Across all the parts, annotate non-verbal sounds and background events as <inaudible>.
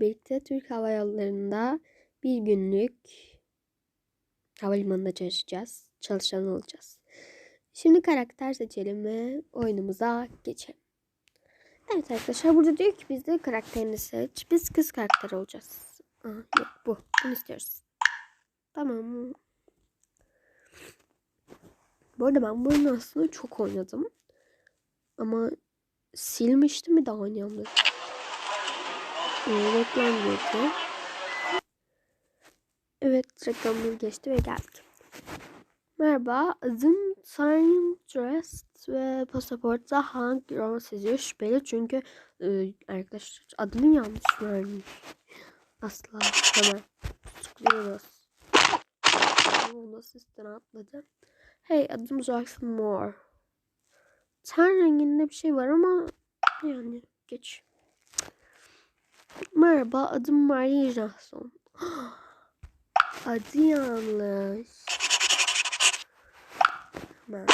birlikte Türk Hava Yolları'nda bir günlük havalimanında çalışacağız. Çalışan olacağız. Şimdi karakter seçelim ve oyunumuza geçelim. Evet arkadaşlar burada diyor ki bizde karakterini seç. Biz kız karakter olacağız. Aa, yok bu. Bunu istiyoruz. Tamam. Bu arada ben bu oyunu aslında çok oynadım. Ama silmiştim bir daha oynayamadım. Ee, reklam girdi. Evet reklamları geçti ve geldik. Merhaba adım Sign Trust ve pasaportta hangi rol seziyor şüpheli çünkü e, arkadaşlar adını yanlış vermiş. Asla hemen tutukluyoruz. Onu sistem atladı. Hey adım Jackson Moore. Ten renginde bir şey var ama yani geç. Merhaba adım Marie Jackson. <gasps> Adı yanlış. Ben.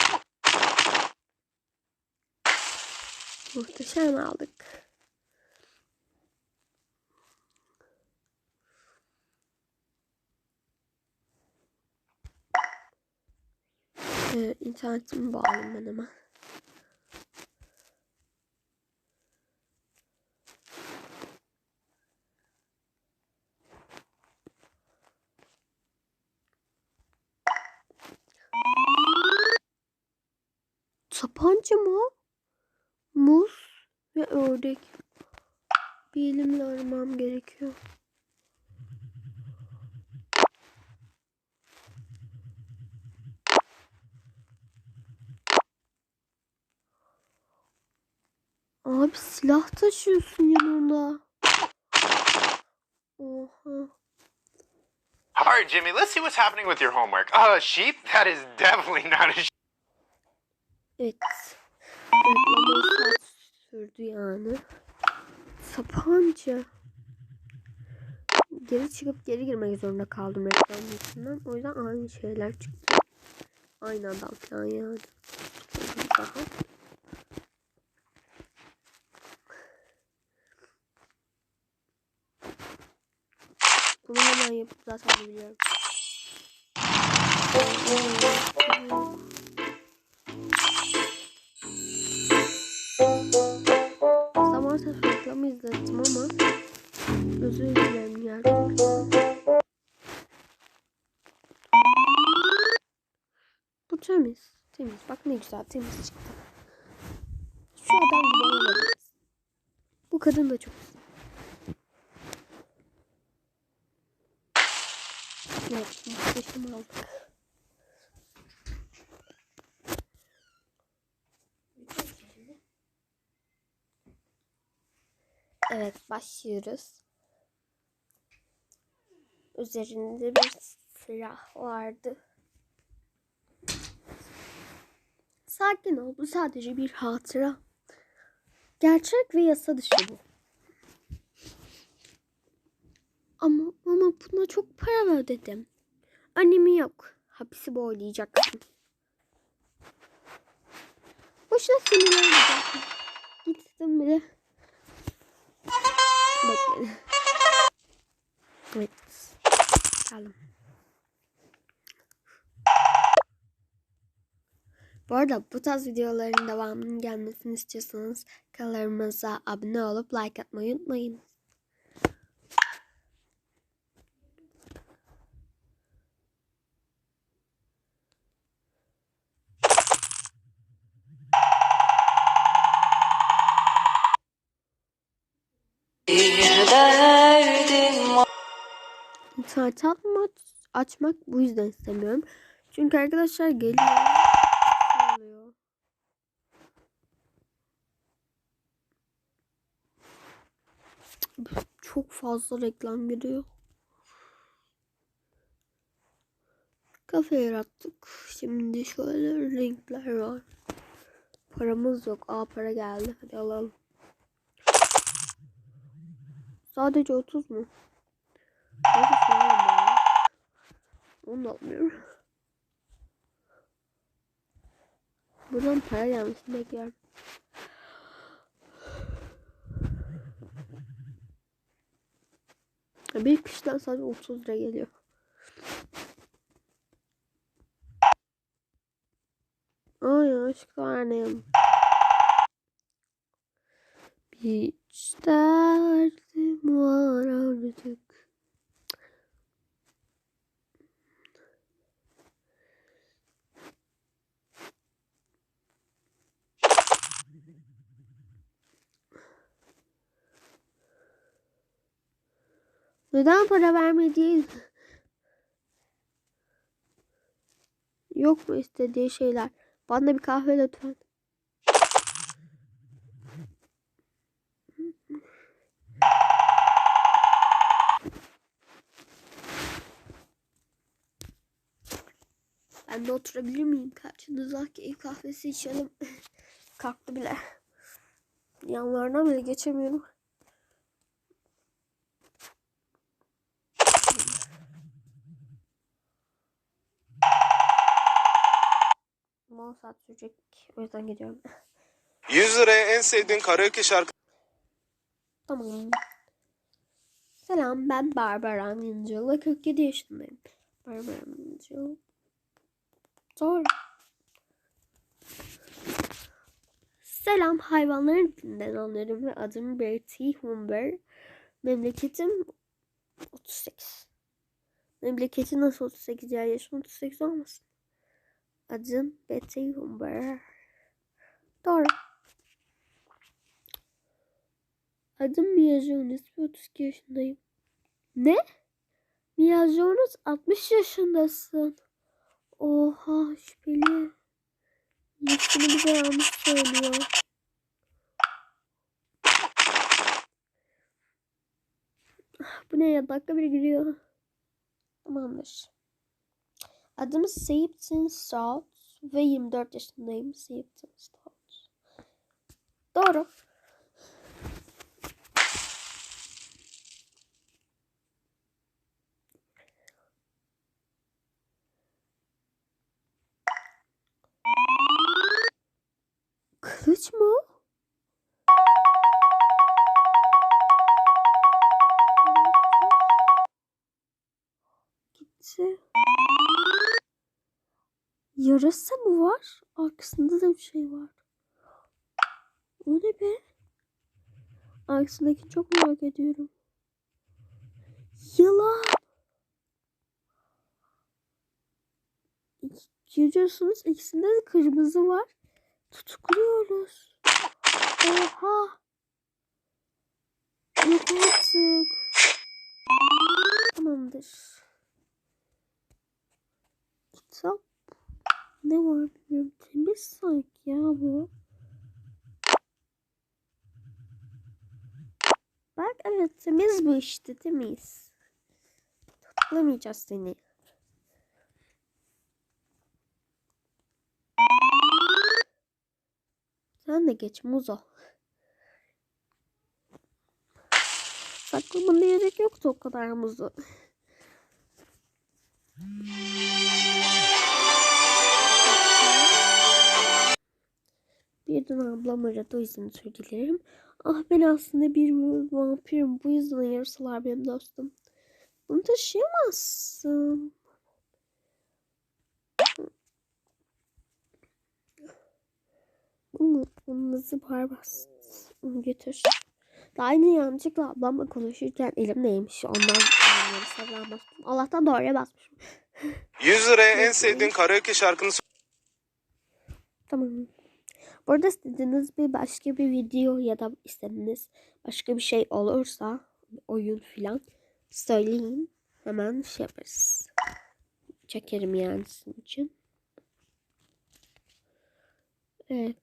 Muhteşem aldık. Ee, internetimi bağlayayım ben hemen. Tapanca mı? o? Muz ve ördek. Bir elimle aramam gerekiyor. Abi silah taşıyorsun yanında. Oha. All right, Jimmy, let's see what's happening with your homework. Uh, sheep? That is definitely not a sheep. Evet. Sürdü yani. Sapanca. Geri çıkıp geri girmek zorunda kaldım reklam yüzünden. O yüzden aynı şeyler çıktı. Aynı adam falan yani. Daha. Bunu hemen yapıp zaten biliyorum. Reklamı izlettim ama özür dilerim gerçekten. Bu temiz. Temiz. Bak ne güzel temiz çıktı. Şu adam gibi. Bu kadın da çok güzel. Evet, muhteşem aldık. Evet, başlıyoruz. Üzerinde bir silah vardı. Sakin ol, bu sadece bir hatıra. Gerçek ve yasa dışı bu. Ama ama buna çok para ödedim. Önemi yok. Hapisi boylayacaksın. Boşuna sinirlenmeyeceksin. Gittim bile. Bekle. Evet. Geldim. Bu arada bu tarz videoların devamının gelmesini istiyorsanız kanalımıza abone olup like atmayı unutmayın. İnternet açmak, açmak bu yüzden istemiyorum. Çünkü arkadaşlar geliyor. Çok fazla reklam giriyor. Kafe yarattık. Şimdi şöyle renkler var. Paramız yok. Aa para geldi. Hadi alalım. Sadece 30 mu? Onu da almıyorum. Buradan para gelmesini bekliyorum. Bir kişiden sadece 30 lira geliyor. Ay aşklar annem. Bir derdim var artık. Neden para vermediğin? Yok mu istediği şeyler? Bana bir kahve lütfen. Ben de oturabilir miyim? Karşınıza keyif kahvesi içelim. <laughs> Kalktı bile. Yanlarına bile geçemiyorum. Saat sürecek. O yüzden gidiyorum. <laughs> 100 liraya en sevdiğin karaoke şarkı Tamam. Selam ben Barbara Angel ve 47 yaşındayım. Barbara Angel. Doğru. Selam hayvanların dilinden anlarım ve adım Bertie Humber. Memleketim 38. Memleketi nasıl 38 ya yaşım 38 olmasın. Adım Betty Humber. Doğru. Adım Mia Jonas ve 32 yaşındayım. Ne? Mia Jonas 60 yaşındasın. Oha şüpheli. Yaşını bize yanlış söylüyor. Bu ne ya dakika bir giriyor. Tamamdır. Adım Seyiptin Stout ve 24 yaşındayım. Seyiptin Stout. Doğru. Yarasa mı var? Arkasında da bir şey var. O ne be? Arkasındaki çok merak ediyorum. Yılan. Görüyorsunuz ikisinde de kırmızı var. Tutukluyoruz. Oha. Yok artık. Tamamdır. Kitap. Ne var bilmiyorum. Temiz sanki ya bu. Bak evet temiz bu işte temiz. Tutuklamayacağız seni. Sen de geç muzo. Saklamana gerek yoktu o kadar muzu. Birden ablam aradı o yüzden özür dilerim. Ah ben aslında bir vampirim. Bu yüzden yarısalar benim dostum. Bunu taşıyamazsın. Bunu, bunu nasıl barbas? Götür. Daha yine yanlışlıkla ablamla konuşurken elim neymiş ondan yarısalar bastım. Allah'tan doğruya basmışım. 100 liraya en sevdiğin karaoke şarkını Tamam. Burada istediğiniz bir başka bir video ya da istediğiniz başka bir şey olursa oyun filan söyleyin. Hemen şey yaparız. Çekerim yani sizin için. Evet.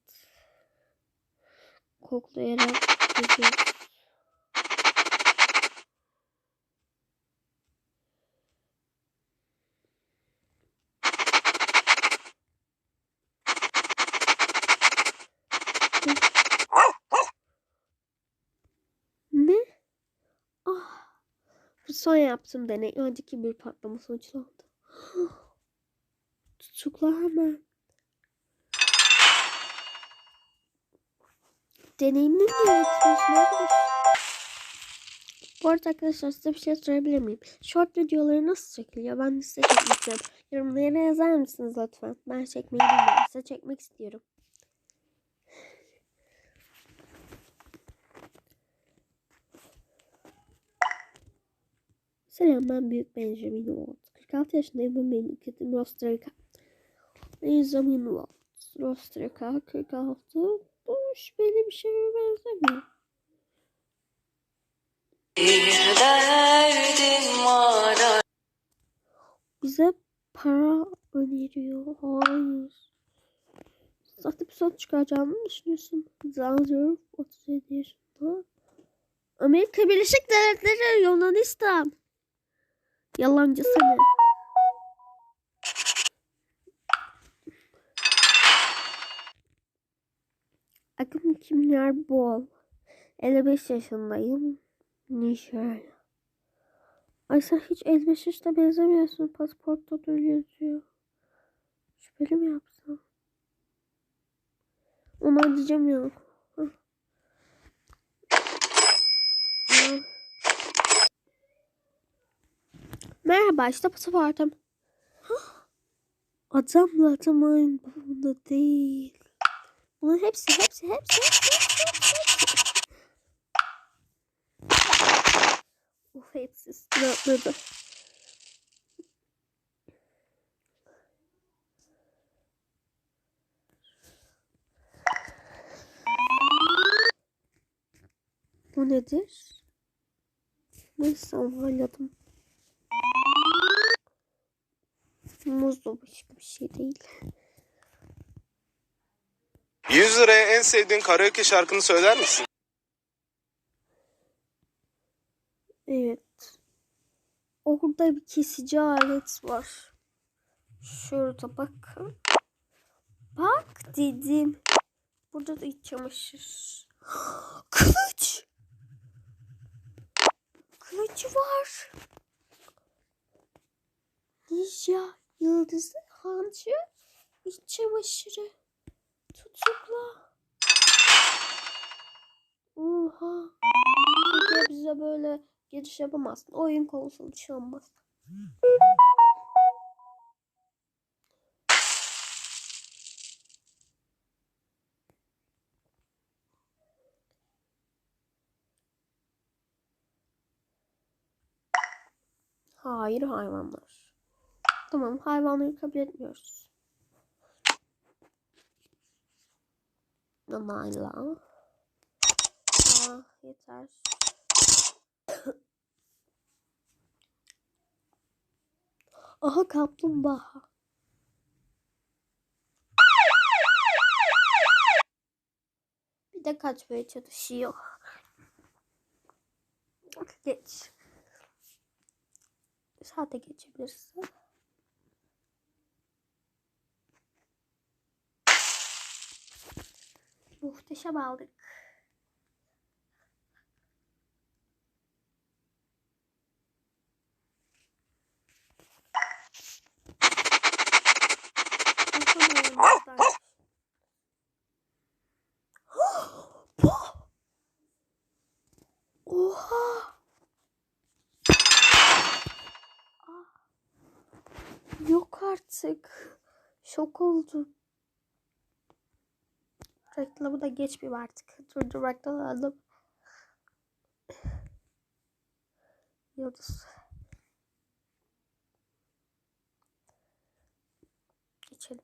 Koklayarak çekiyoruz. Ne? Ah. Bu son yaptığım deney önceki bir patlama sonuçlandı. <gasps> Tutukla hemen. Deneyimli mi? Ne yapmış? Bu arada arkadaşlar size bir şey sorabilir miyim? Short videoları nasıl çekiliyor? Ben de size çekmek istiyorum. Yorumlara yazar mısınız lütfen? Ben çekmeyi bilmiyorum. Size çekmek istiyorum. Selam ben Büyük Benjamin Walt. 46 yaşındayım ve memleketim Costa Rica. Benjamin Walt. Costa Rica 46. Bu şüpheli bir şeye benzemiyor. Bir derdim var Bize para öneriyor. Hayır. Sahte bir sonuç çıkaracağını mı düşünüyorsun? Zanzibar 37 yaşında. Amerika Birleşik Devletleri Yunanistan. Yalancı seni. Adım kimler bol. 55 yaşındayım. Nijerya. Ay sen hiç 55 yaşta benzemiyorsun. Pasaportta da öyle yazıyor. Şüpheli mi yapsam? Ona diyeceğim ya. Hah. Ya. Merhaba işte pasaportum. Adamla adam aynı bunda değil. Bunun hepsi hepsi hepsi hepsi hepsi hepsi. Of hepsi üstüne atladı. Bu nedir? Neyse onayladım. Muz da başka bir şey değil. 100 liraya en sevdiğin karaoke şarkını söyler misin? Evet. Orada bir kesici alet var. Şurada bakın. Bak dedim. Burada da iç çamaşır. <gasps> Kılıç. Kılıcı var. Ninja yıldızı hancı iç çamaşırı. Tutukla. Oha. Türkiye bize böyle giriş yapamazsın. Oyun konusunda şey olmaz. Hayır hayvanlar. Tamam hayvanları kabul etmiyoruz. Onayla. Aa, yeter. <coughs> Aha kaplumbağa. Bir de kaçmaya çalışıyor. Geç. Saate geçebilirsin. Muhteşem aldık. <gasps> Ah. Yok artık. Şok oldum. Reklamı da geç bir artık. Durdurmaktan aldım. Yıldız. Geçelim.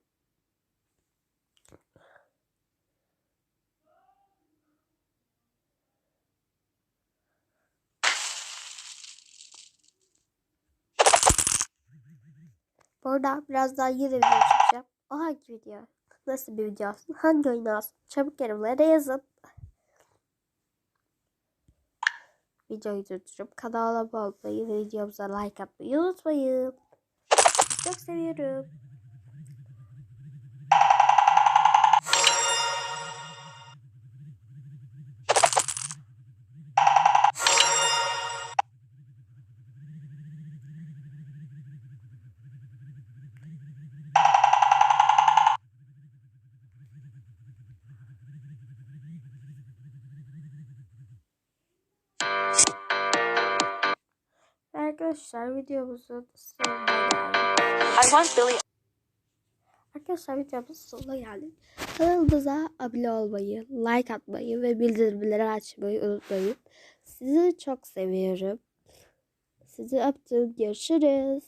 Bu arada biraz daha yeni video çekeceğim. O hangi video? Nasıl bir video olsun? Hangi oyun olsun? Çabuk yorumlara yazın. Videoyu durdurup kanala abone olmayı ve videomuza like atmayı unutmayın. Çok seviyorum. Arkadaşlar videomuzun sonuna geldik. Arkadaşlar videomuzun sonuna geldik. Kanalımıza abone olmayı, like atmayı ve bildirimleri açmayı unutmayın. Sizi çok seviyorum. Sizi öptüm. Görüşürüz.